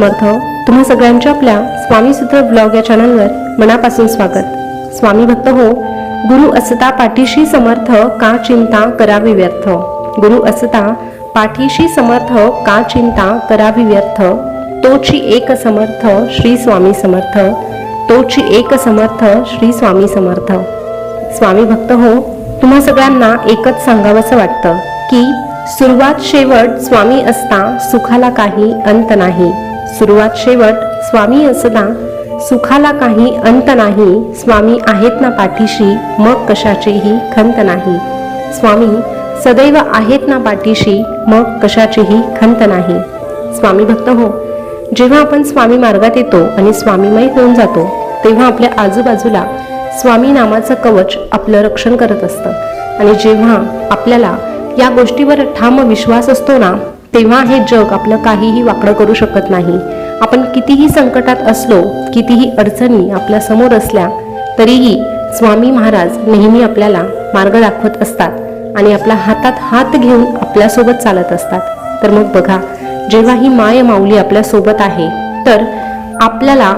समर्थ तुम्हा सगळ्यांच्या आपल्या स्वामी सूत्र ब्लॉग या चॅनलवर मनापासून स्वागत. स्वामी भक्त हो गुरु असता पाठीशी समर्थ का चिंता करावी व्यर्थ? गुरु असता पाठीशी समर्थ का चिंता करावी व्यर्थ? तोची एक समर्थ श्री स्वामी समर्थ. तोची एक समर्थ श्री स्वामी समर्थ. स्वामी भक्त हो तुम्हा सगळ्यांना एकच सांगावंसं वाटतं की सुरुवात शेवट स्वामी असता सुखाला काही अंत नाही. सुरुवात शेवट स्वामी असता सुखाला काही अंत नाही स्वामी आहेत ना पाठीशी मग कशाचीही खंत नाही. स्वामी सदैव आहेत ना पाठीशी मग कशाचीही खंत नाही. स्वामी भक्त हो जेव्हा आपण स्वामी मार्गात येतो आणि स्वामीमय होऊन जातो तेव्हा आपल्या आजूबाजूला स्वामी नामाचं कवच आपलं रक्षण करत असतं. आणि जेव्हा आपल्याला या गोष्टीवर ठाम विश्वास असतो ना तेव्हा हे जग आपलं काहीही वाकडं करू शकत नाही. आपण कितीही संकटात असलो कितीही अडचणी आपल्यासमोर असल्या तरीही स्वामी महाराज नेहमी आपल्याला मार्ग दाखवत असतात आणि आपल्या हातात हात घेऊन आपल्यासोबत चालत असतात. तर मग बघा जेव्हा ही माय माऊली आपल्यासोबत आहे तर आपल्याला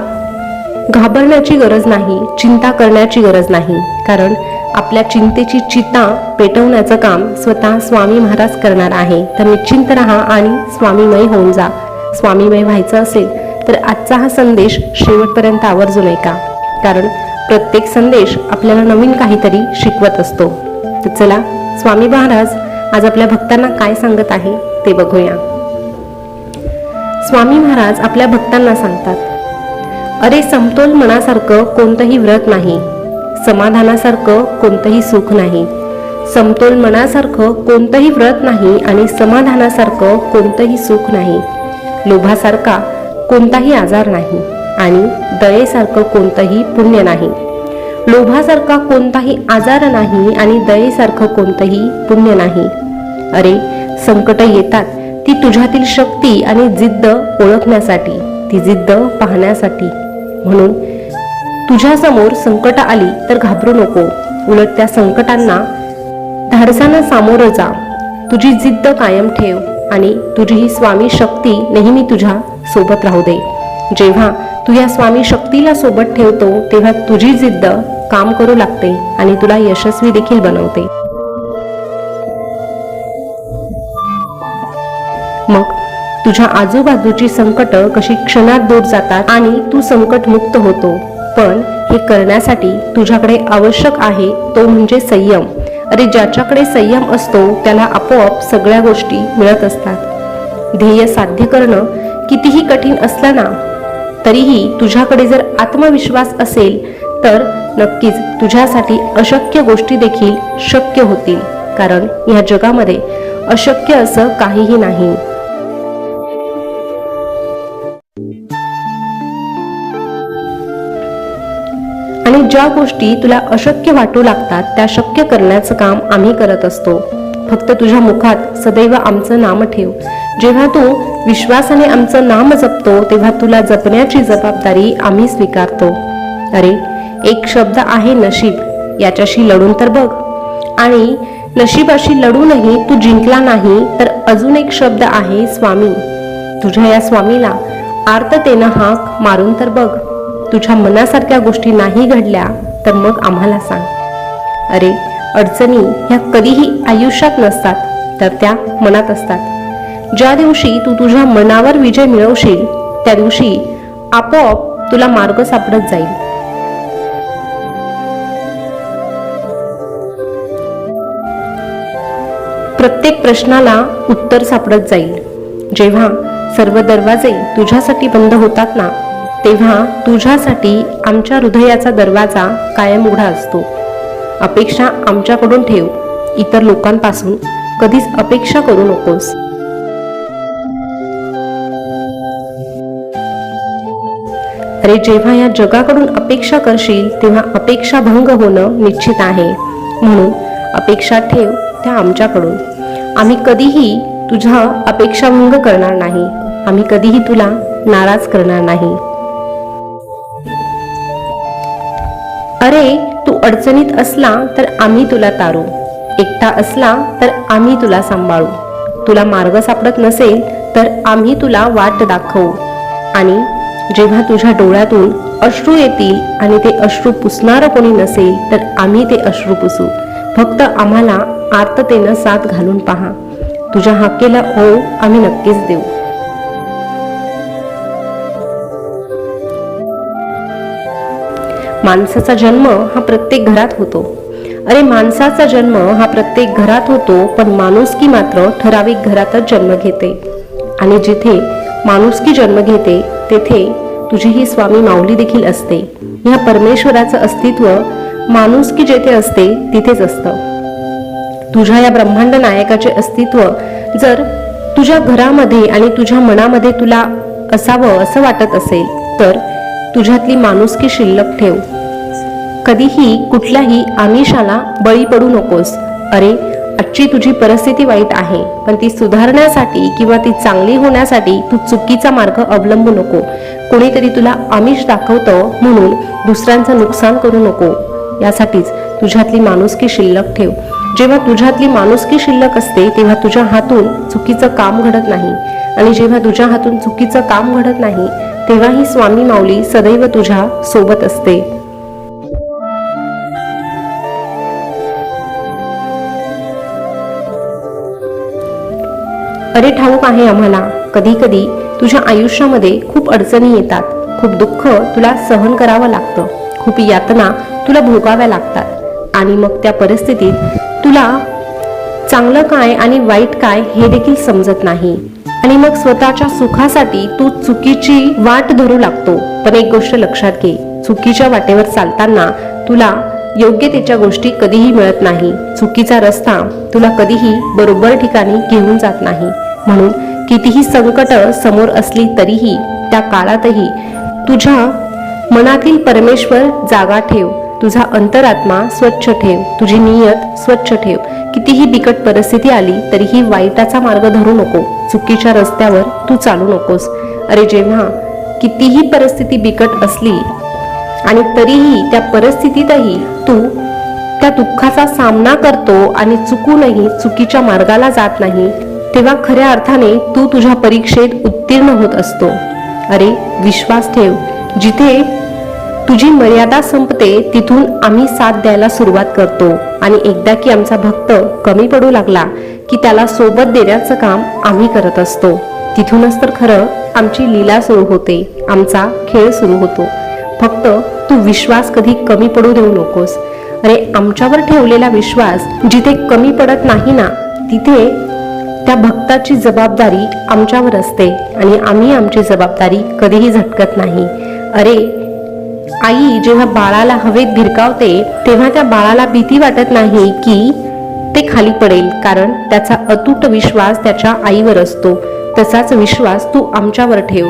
घाबरण्याची गरज नाही चिंता करण्याची गरज नाही. कारण आपल्या चिंतेची चिता पेटवण्याचं काम स्वतः स्वामी महाराज करणार आहे. तर निश्चिंत राहा आणि स्वामीमय होऊन जा. स्वामीमय व्हायचं असेल तर आजचा हा संदेश शेवटपर्यंत आवर्जून ऐका. कारण प्रत्येक संदेश आपल्याला नवीन काहीतरी शिकवत असतो. तर चला स्वामी महाराज आज आपल्या भक्तांना काय सांगत आहे ते बघूया. स्वामी महाराज आपल्या भक्तांना सांगतात अरे समतोल मनासारखं कोणतंही व्रत नाही. समाधानासारखं कोणतंही सुख नाही. समतोल मनासारखं कोणतंही व्रत नाही आणि समाधानासारखं कोणतंही सुख नाही. लोभासारखा कोणताही आजार नाही आणि दयेसारखं कोणतंही पुण्य नाही. लोभासारखा कोणताही आजार नाही आणि दयेसारखं कोणतंही पुण्य नाही. अरे संकट येतात ती तुझ्यातील शक्ती आणि जिद्द ओळखण्यासाठी ती जिद्द पाहण्यासाठी. म्हणून तुझ्यासमोर संकट आली तर घाबरू नको. उलट त्या संकटांना धाडसानं सामोरं जा. तुझी जिद्द कायम ठेव आणि तुझी ही स्वामी शक्ती नेहमी तुझ्या सोबत राहू दे. जेव्हा तू या स्वामी शक्तीला सोबत ठेवतो तेव्हा तुझी जिद्द काम करू लागते आणि तुला यशस्वी देखील बनवते. मग तुझ्या आजूबाजूची संकट कशी क्षणात दूर जातात आणि तू संकट मुक्त होतो. पण हे करण्यासाठी तुझ्याकडे आवश्यक आहे तो म्हणजे संयम. अरे ज्याच्याकडे संयम असतो त्याला आपोआप सगळ्या गोष्टी मिळत असतात. ध्येय साध्य करणं कितीही कठीण असलं ना तरीही तुझ्याकडे जर आत्मविश्वास असेल तर नक्कीच तुझ्यासाठी अशक्य गोष्टी देखील शक्य होतील. कारण ह्या जगामध्ये अशक्य असं काहीही नाही. आणि ज्या गोष्टी तुला अशक्य वाटू लागतात त्या शक्य करण्याचं काम आम्ही करत असतो. फक्त तुझ्या मुखात सदैव आमचं नाम ठेव. जेव्हा तू विश्वासाने आमचं नाम जपतो तेव्हा तुला जपण्याची जबाबदारी आम्ही स्वीकारतो. अरे एक शब्द आहे नशीब याच्याशी लढून तर बघ. आणि नशिबाशी लढूनही तू जिंकला नाही तर अजून एक शब्द आहे स्वामी. तुझ्या या स्वामीला आर्ततेनं हाक मारून तर बघ. तुझ्या मनासारख्या गोष्टी नाही घडल्या तर मग आम्हाला सांग. अरे अडचणी ह्या कधीही आयुष्यात नसतात तर त्या मनात असतात. ज्या दिवशी तू तुझ्या मनावर विजय मिळवशील त्या दिवशी आपोआप तुला मार्ग सापडत जाईल. प्रत्येक प्रश्नाला उत्तर सापडत जाईल. जेव्हा सर्व दरवाजे तुझ्यासाठी बंद होतात ना तेव्हा तुझ्यासाठी आमच्या हृदयाचा दरवाजा कायम उघडा असतो. अपेक्षा आमच्याकडून ठेव. इतर लोकांपासून कधीच अपेक्षा करू नकोस. अरे जेव्हा या जगाकडून अपेक्षा करशील तेव्हा अपेक्षा भंग होणं निश्चित आहे. म्हणून अपेक्षा ठेव त्या आमच्याकडून. आम्ही कधीही तुझ्या अपेक्षा भंग करणार नाही. आम्ही कधीही तुला नाराज करणार नाही. अरे तू अडचणीत असला तर आम्ही तुला तारू. एकटा असला तर आम्ही तुला सांभाळू. तुला मार्ग सापडत नसेल तर आम्ही तुला वाट दाखवू. आणि जेव्हा तुझ्या डोळ्यातून अश्रू येतील आणि ते अश्रू पुसणारं कोणी नसेल तर आम्ही ते अश्रू पुसू. फक्त आम्हाला आर्ततेनं साथ घालून पहा. तुझ्या हाकेला ओ हो, आम्ही नक्कीच देऊ. माणसाचा जन्म हा प्रत्येक घरात होतो. अरे माणसाचा जन्म हा प्रत्येक घरात होतो पण माणुसकी मात्र ठराविक घरातच जन्म घेते. आणि जिथे माणुसकी जन्म घेते तेथे तुझी ही स्वामी माऊली देखील असते. या परमेश्वराचं अस्तित्व माणुसकी जेथे असते तिथेच असतं. तुझ्या या ब्रह्मांड नायकाचे अस्तित्व जर तुझ्या घरामध्ये आणि तुझ्या मनामध्ये तुला असावं असं वाटत असेल तर तुझ्यातली माणुसकी शिल्लक ठेव. कधीही कुठल्याही आमिषाला बळी पडू नकोस. अरे आजची तुझी परिस्थिती वाईट आहे पण ती सुधारण्यासाठी किंवा ती चांगली होण्यासाठी तू चुकीचा मार्ग अवलंबू नको. कोणीतरी तुला आमिष दाखवतं म्हणून दुसऱ्यांचं नुकसान करू नको. यासाठीच तुझ्यातली माणुसकी शिल्लक ठेव. जेव्हा तुझ्यातली माणुसकी शिल्लक असते तेव्हा तुझ्या हातून चुकीचं काम घडत नाही. आणि जेव्हा तुझ्या हातून चुकीचं काम घडत नाही तेव्हा ही स्वामी माऊली सदैव तुझ्या सोबत असते. अरे ठाऊक आहे आम्हाला कधी कधी तुझ्या आयुष्यामध्ये खूप अडचणी येतात खूप दुःख तुला सहन करावं लागतं खूप यातना तुला भोगाव्या लागतात आणि मग त्या परिस्थितीत तुला चांगलं काय आणि वाईट काय हे देखील समजत नाही. आणि मग स्वतःच्या सुखासाठी तू चुकीची वाट धरू लागतो. पण एक गोष्ट लक्षात घे. चुकीच्या वाटेवर चालताना तुला योग्य त्याच्या गोष्टी कधीही मिळत नाही. चुकीचा रस्ता तुला कधीही बरोबर ठिकाणी घेऊन जात नाही. म्हणून कितीही संकट समोर असली तरीही त्या काळातही तुझ्या मनातील परमेश्वर जागा ठेव. तुझा अंतरात्मा स्वच्छ ठेव. तुझी नियत स्वच्छ ठेव. कितीही बिकट परिस्थिती आली तरीही वाईटाचा मार्ग धरू नको. चुकीच्या रस्त्यावर तू चालू नकोस. अरे जेव्हा कितीही परिस्थिती बिकट असली आणि तरीही त्या परिस्थितीतही तू त्या दुःखाचा सामना करतो आणि चुकूनही चुकीच्या मार्गाला जात नाही तेव्हा खऱ्या अर्थाने तू तुझ्या परीक्षेत उत्तीर्ण होत असतो. अरे विश्वास ठेव. जिथे तुझी मर्यादा संपते तिथून आम्ही साथ द्यायला सुरुवात करतो. आणि एकदा की आमचा भक्त कमी पडू लागला की त्याला सोबत देण्याचं काम आम्ही करत असतो. तिथूनच तर खरं आमची लीला सुरू होते. आमचा खेळ सुरू होतो. फक्त तू विश्वास कधी कमी पडू देऊ नकोस. अरे आमच्यावर ठेवलेला विश्वास जिथे कमी पडत नाही ना तिथे त्या भक्ताची जबाबदारी आमच्यावर असते. आणि आम्ही आमची जबाबदारी कधीही झटकत नाही. अरे आई जेव्हा बाळाला हवेत भिरकावते तेव्हा त्या बाळाला भीती वाटत नाही की ते खाली पडेल कारण त्याचा अतूट विश्वास त्याच्या आईवर असतो. तसाच विश्वास तू आमच्यावर ठेव.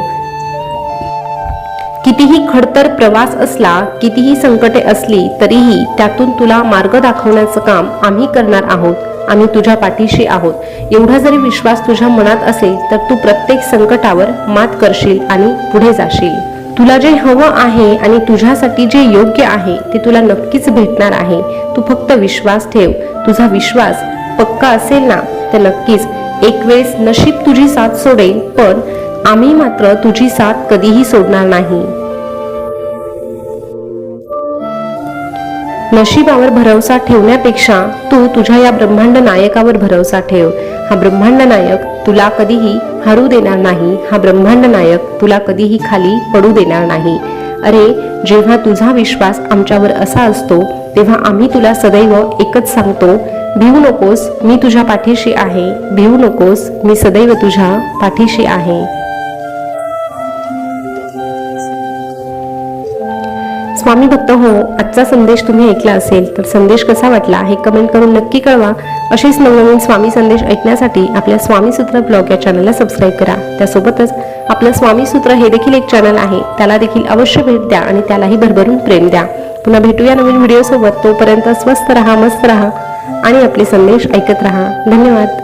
कितीही खडतर प्रवास असला कितीही संकटे असली तरीही त्यातून तुला मार्ग दाखवण्याचं काम आम्ही करणार आहोत. आम्ही तुझ्या पाठीशी आहोत. एवढा जरी विश्वास तुझ्या मनात असेल तर तू प्रत्येक संकटावर मात करशील आणि पुढे जाशील. तुला जे हवं आहे आणि तुझ्यासाठी जे योग्य आहे ते तुला नक्कीच भेटणार आहे. तू फक्त विश्वास ठेव. तुझा विश्वास पक्का असेल ना तर नक्कीच एक वेळेस नशीब तुझी साथ सोडेल पण आम्ही मात्र तुझी साथ कधीही सोडणार नाही. नशिबावर भरवसा ठेवण्यापेक्षा तू तुझ्या या ब्रह्मांड नायकावर भरवसा ठेव. हा ब्रह्मांड नायक तुला कधीही हरू देणार नाही हा ब्रह्मांड नायक तुला कधीही खाली पडू देणार नाही. अरे जेव्हा तुझा विश्वास आमच्यावर असा असतो तेव्हा आम्ही तुला सदैव एकच सांगतो भिवू नकोस मी तुझ्या पाठीशी आहे भिवू नकोस मी सदैव तुझ्या पाठीशी आहे. स्वामी भक्त हो आजचा संदेश तुम्ही ऐकला असेल तर संदेश कसा वाटला हे कमेंट करून नक्की कळवा. असेच नवनवीन स्वामी संदेश ऐकण्यासाठी आपल्या स्वामी सूत्र ब्लॉग या चॅनलला सबस्क्राईब करा. त्यासोबतच आपलं स्वामी सूत्र हे देखील एक चॅनल आहे. त्याला देखील अवश्य भेट द्या आणि त्यालाही भरभरून प्रेम द्या. पुन्हा भेटूया नवीन व्हिडिओसोबत तोपर्यंत स्वस्त रहा मस्त रहा आणि आपले संदेश ऐकत रहा. धन्यवाद.